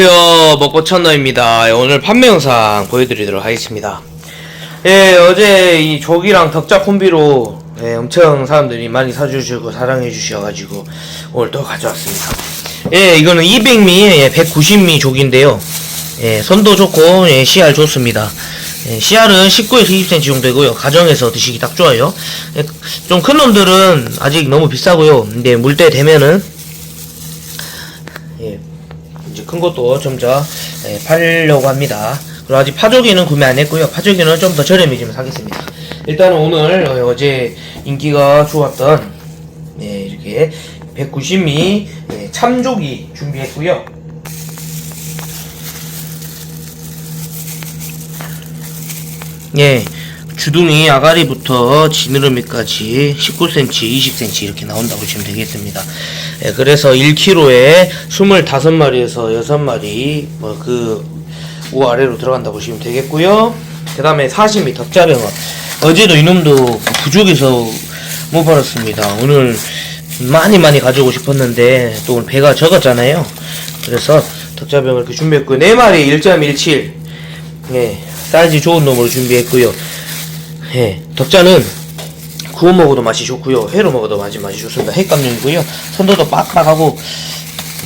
안녕하세요 먹고 천너입니다. 오늘 판매 영상 보여드리도록 하겠습니다. 예 어제 이 조기랑 덕자 콤비로 예, 엄청 사람들이 많이 사주시고 사랑해 주셔가지고 오늘 또 가져왔습니다. 예 이거는 200미 예, 190미 조기인데요. 예 선도 좋고 예, CR 좋습니다. 예, CR은 19에서 20cm 정도 되고요. 가정에서 드시기 딱 좋아요. 예, 좀큰 놈들은 아직 너무 비싸고요. 근데 물때 되면은 예, 이제 큰 것도 좀더 예, 팔려고 합니다. 그리고 아직 파조기는 구매 안 했고요. 파조기는 좀 더 저렴해지면 사겠습니다. 일단은 오늘 어, 어제 인기가 좋았던 예, 이렇게 190미 예, 참조기 준비했고요. 예, 주둥이 아가리부터 지느러미까지 19cm, 20cm 이렇게 나온다고 보시면 되겠습니다. 예, 그래서 1kg에 25마리에서 6마리 뭐 그 우아래로 들어간다고 보시면 되겠고요. 그 다음에 40m 덕자병어. 어제도 이놈도 부족해서 못 팔았습니다. 오늘 많이 많이 가져오고 싶었는데 또 오늘 배가 적었잖아요. 그래서 덕자병을 이렇게 준비했고요. 4마리 1.17. 예, 사이즈 좋은 놈으로 준비했고요. 예, 덕자는 구워 먹어도 맛이 좋고요. 회로 먹어도 맛이 맛이 좋습니다. 핵감용이고요. 선도도 빡빡하고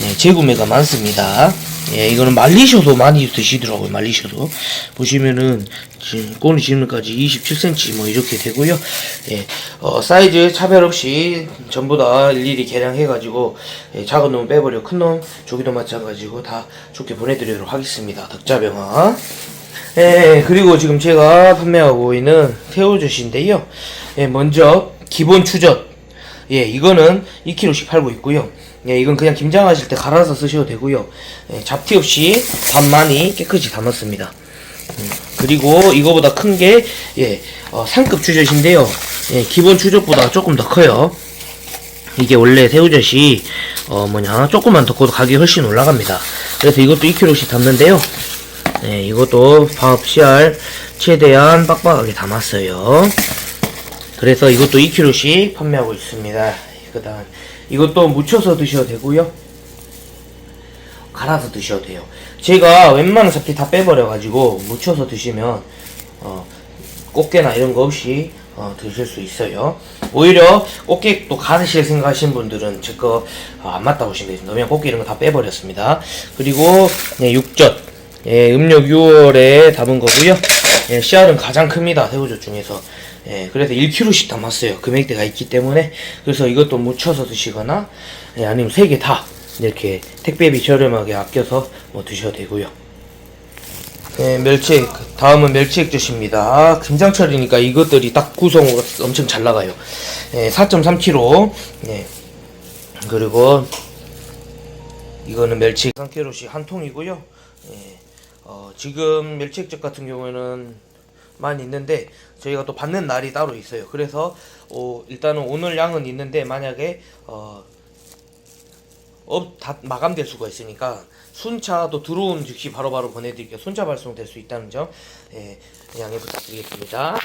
예, 재구매가 많습니다. 예, 이거는 말리셔도 많이 드시더라고요. 말리셔도 보시면은 지- 꼬리 지름까지 27cm 뭐 이렇게 되고요. 예, 어, 사이즈 차별 없이 전부 다 일일이 계량해가지고 예, 작은 놈 빼버려 큰 놈 조기도 마찬가지고 다 좋게 보내드리도록 하겠습니다. 덕자병아. 예, 그리고 지금 제가 판매하고 있는 태우젓인데요. 예, 먼저 기본 추젓. 예, 이거는 2kg씩 팔고 있고요. 예, 이건 그냥 김장하실 때 갈아서 쓰셔도 되고요. 예, 잡티 없이 밥 많이 깨끗이 담았습니다. 음, 그리고 이거보다 큰 게 예, 어, 상급 추젓인데요. 예, 기본 추젓보다 조금 더 커요. 이게 원래 새우젓이 어 뭐냐 조금만 더 커도 가격이 훨씬 올라갑니다. 그래서 이것도 2kg씩 담는데요. 네, 이것도 밥 씨알 최대한 빡빡하게 담았어요. 그래서 이것도 2kg씩 판매하고 있습니다. 그다음 이것도 무쳐서 드셔도 되고요. 갈아서 드셔도 돼요. 제가 웬만한 잡티 다 빼버려가지고 무쳐서 드시면 어, 꽃게나 이런 거 없이 어, 드실 수 있어요. 오히려 꽃게 또 가르실 생각하시는 분들은 제거안 맞다고 보시면 되겠습니다. 그냥 꽃게 이런 거 다 빼버렸습니다. 그리고 네, 육젓 예, 음력 6월에 담은 거고요. 예, 씨알은 가장 큽니다. 새우젓 중에서. 예, 그래서 1kg씩 담았어요. 금액대가 있기 때문에. 그래서 이것도 무쳐서 드시거나, 예, 아니면 세개다 이렇게 택배비 저렴하게 아껴서 뭐 드셔도 되고요. 네, 멸치액. 다음은 멸치액젓입니다. 김장철이니까 이것들이 딱 구성으로 엄청 잘 나가요. 네, 4.3kg. 네. 그리고 이거는 멸치액 3kg씩 한 통이고요. 예. 어, 지금 멸치액젓 같은 경우에는 많이 있는데 저희가 또 받는 날이 따로 있어요. 그래서 어, 일단은 오늘 양은 있는데 만약에 어, 업, 다 마감될 수가 있으니까 순차도 들어온 즉시 바로바로 보내드릴게요. 순차 발송될 수 있다는 점 예, 양해 부탁드리겠습니다.